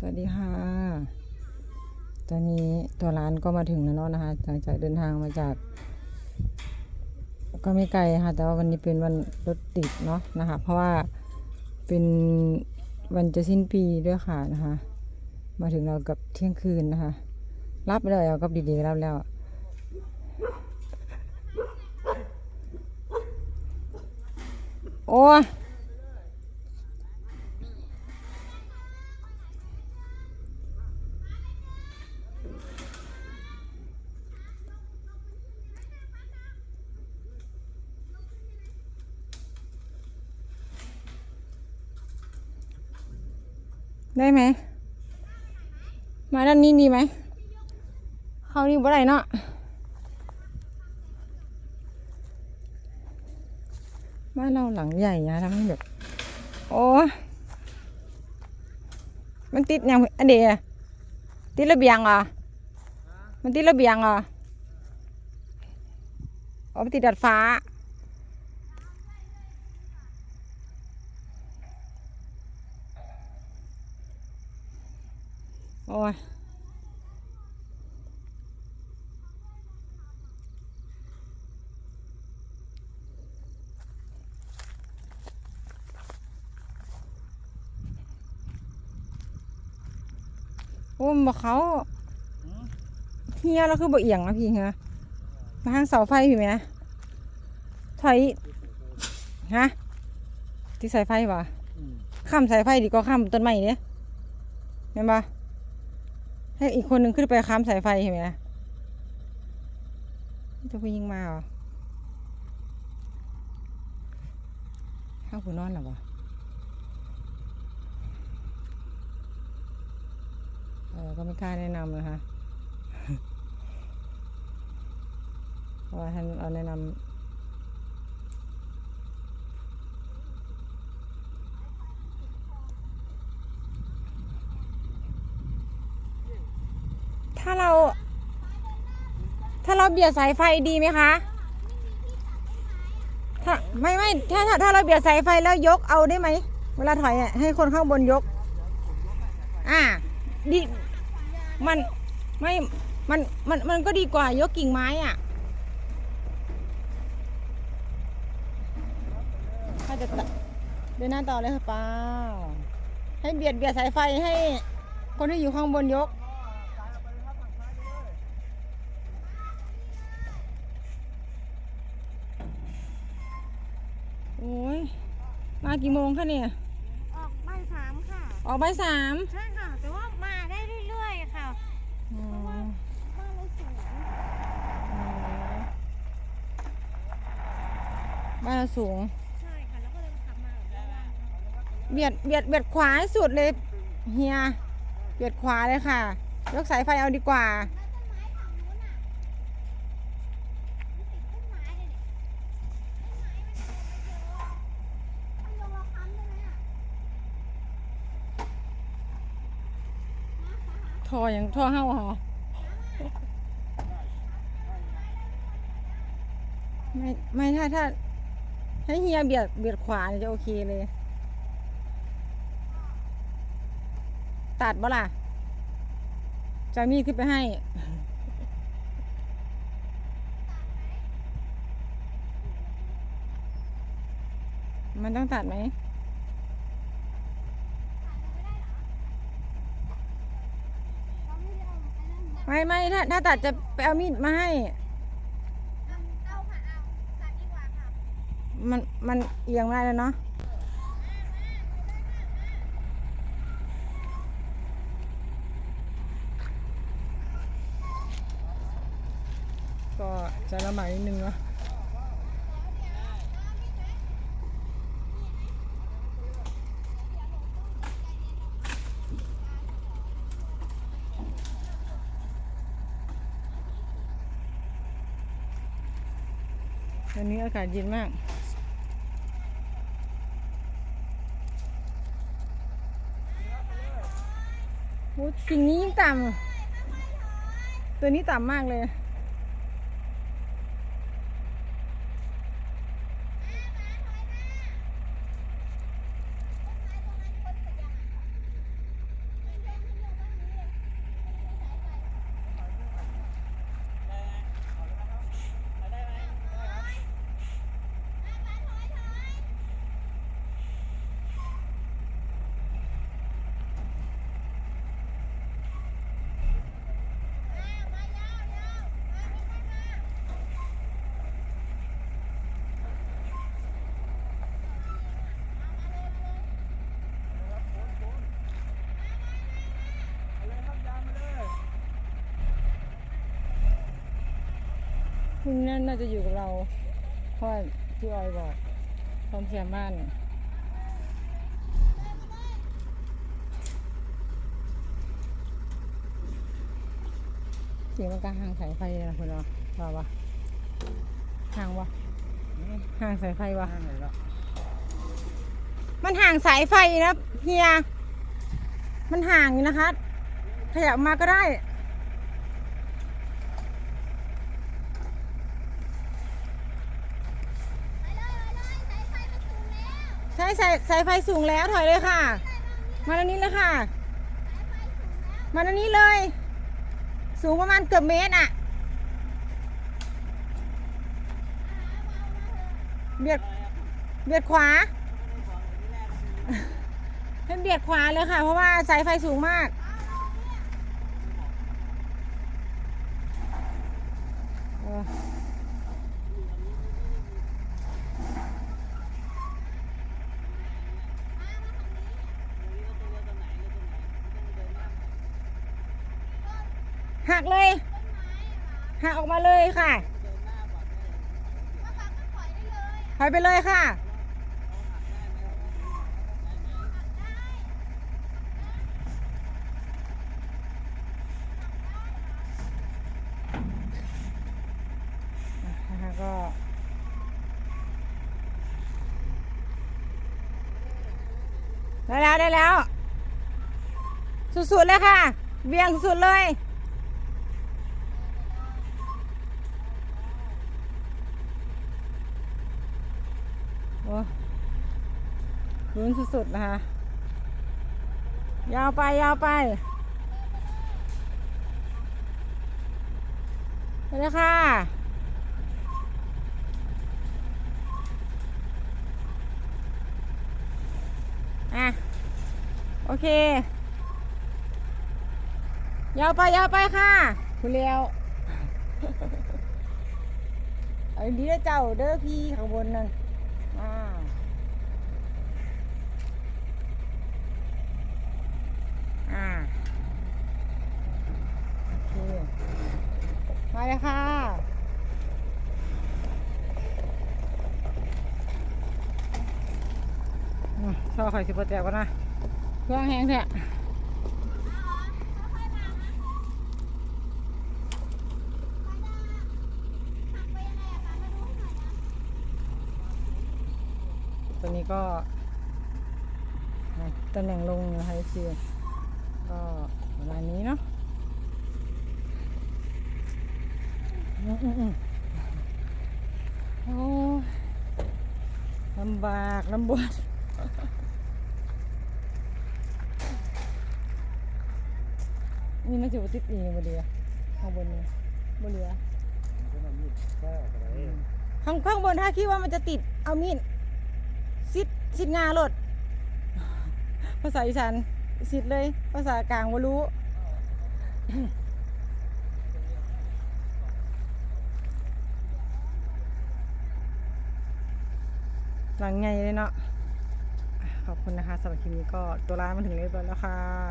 สวัสดีค่ะ ตอนนี้ตัวร้านก็มาถึงแล้วเนาะนะคะ หลังจากเดินทางมาจาก ก็ไม่ไกลค่ะ แต่ว่าวันนี้เป็นวันรถติดเนาะนะคะ เพราะว่าเป็นวันจะสิ้นปีด้วยค่ะนะคะ มาถึงเรากับเที่ยงคืนนะคะ รับไม่ได้เอากับดีๆรับแล้วโอ้ ได้ไหม มาด้านนี้ดีไหม เข้านี่บ่ได้เนาะบ้านเราหลังใหญ่นะทำให้แบบ โอ้มันติดยังอันเดียติดระเบียงเหรอมันติดระเบียงเหรอเอติดดัดฟ้า โอ้ยโอ้มาเขาเฮียเราคือบ่เอียงนะพี่เหรอมาทางเสาไฟพี่ไหมนะถอยฮะที่สายไฟวะข้ามสายไฟดีก็ข้ามต้นไม้เนี่ยเห็นปะ ให้อีกคนหนึ่งขึ้นไปข้ามสายไฟเห็นไหมนะจะไปยิงมาเหรอข้างผู้นอนหรอวะเออก็ไม่กล้าแนะนำนะคะเพราะว่าท่านเอาแนะนำ ถ้าเรา ถ้าเราเบียดสายไฟดีไหมคะถ้าไม่ไม่ถ้าถ้าถ้าเราเบียดสายไฟแล้วยกเอาได้ไหมเวลาถอยอะให้คนข้างบนยก อ่าดีมันไม่มันมันมันก็ดีกว่ายกกิ่งไม้อะถ้าจะตัดเดินหน้าต่อเลยค่ะป้าให้เบียดเบียดสายไฟให้คนที่อยู่ข้างบนยก โอ้ยมากี่โมงคะเนี่ย ออกบ่ายสามค่ะ ออกบ่ายสามใช่ค่ะ แต่ว่ามาได้เรื่อยๆค่ะ อ๋อบ้านเราสูงบ้านเราสูง ใช่ค่ะ แล้วก็เลยขับมาแบบว่าเบียดเบียดเบียดขวาให้สุดเลยเฮีย เบียดขวาเลยค่ะ ยกสายไฟเอาดีกว่าต้ ทออย่างทอเห้าหอไม่ไม่ถ้าถ้าถ้าเฮียเบียดเบียดขวาจะโอเคเลย ตัดบ่ล่ะจะมีขึ้นไปให้มันต้องตัดไหม เราไม่ได้เอาอันนั้นมา ไม่ไม่ถ้าถ้าตัดจะไปเอามีดมาให้เอาค่ะเอาตัดดีกว่าค่ะมันมันเอียงไม่ได้แล้วเนาะก็จะละหมาดนิดนึงเนาะ วันนี้อากาศเย็นมาก โอ้สิ่งนี้ยิ่งต่ำตัวนี้ต่ำมากเลย คุณนั่นน่าจะอยู่กับเราเพราะว่าพี่ออยบอกความเสียบ้านเสียงมันก็ห่างสายไฟนะคุณเราว่าปะห่างวะห่างสายไฟวะข้างไหนละมันห่างสายไฟนะเฮียมันห่างอยู่นะคะ ขยับมาก็ได้ ไปเลยไปเลยสายไฟมันสูงแล้ว ใช่สายสายไฟสูงแล้วถอยเลยค่ะ มาทางนี้เลยค่ะสายไฟสูงแล้วมาทางนี้เลย สูงประมาณเกือบเมตรอะเบียดเบียดขวาให้เบียดขวาเลยค่ะ เพราะว่าสายไฟสูงมาก หักเลยหักออกมาเลยค่ะก็ฟังก็ปล่อยไปเลยค่ะ ก็ได้แล้วได้แล้ว สุดๆเลยค่ะเบี่ยงสุดเลย ลุ้นสุดๆนะคะ ยาวไปยาวไปไปเลยค่ะ อะ โอเค ยาวไปยาวไปค่ะคุณเลี้ยวเอาดีเด้อเจ้าเด้อพี่ข้างบนนั่นอ่าอ่าโอเค มาเลยค่ะอืมชอบไข่สิบแจกก่อนนะ เครื่องแห้งแท้ค่อยมานะไปได้หักไปยังไงอะป๋ามาดูให้หน่อยตอนนี้ก็ตำแหน่งลงนะคะซีก็ประมาณนี้เนาะอืมอืมอืม โอ้ยลำบากลำบากนี่มันจะติดอีกบ่เดียวข้างบนนี่บ่เหลือมันก็มันมีดแค่ออกไปได้ข้างข้างบนถ้าคิดว่ามันจะติดเอามีดซิดซิดงาโลดภาษาอีสานซิดเลย ภาษากลางว่ารู้ หลังไงเลยเนาะขอบคุณนะคะสำหรับคลิปนี้ก็ตัวร้านมาถึงเรียบร้อยแล้วค่ะ